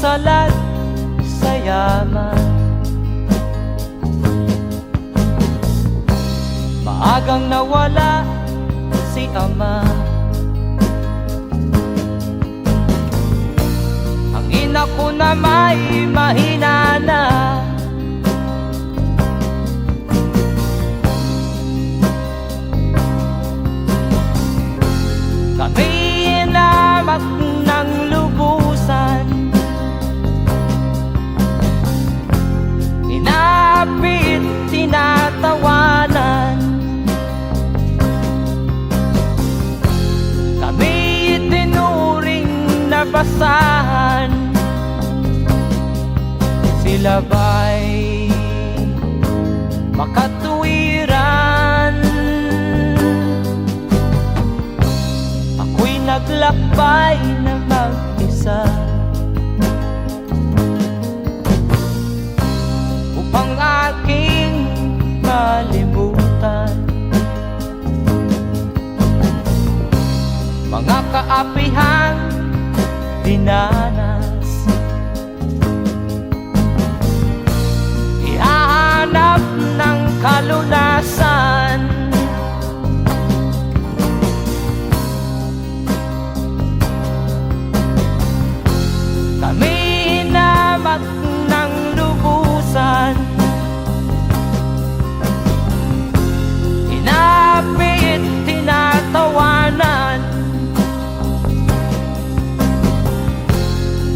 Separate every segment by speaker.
Speaker 1: salat sa yaman. Maagang nawala si ama. Ang ina ko na may mahina basahan Sila ba'y makatuwiran Ako'y naglakbay na mag-isa. Upang aking malimutan. Mga kaapihang dinanas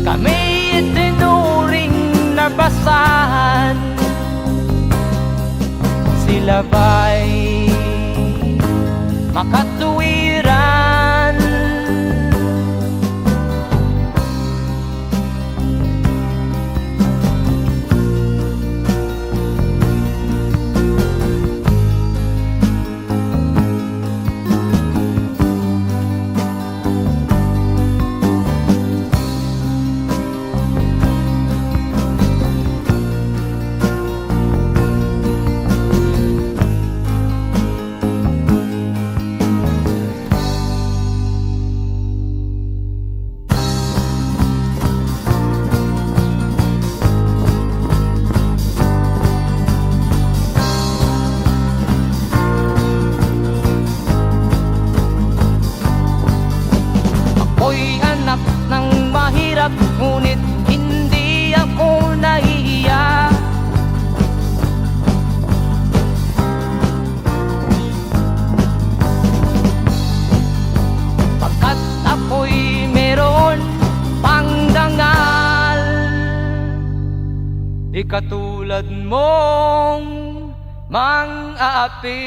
Speaker 1: Kami tinuring na basahan Sila ba'y makatuwiran Di katulad mong mang-aapi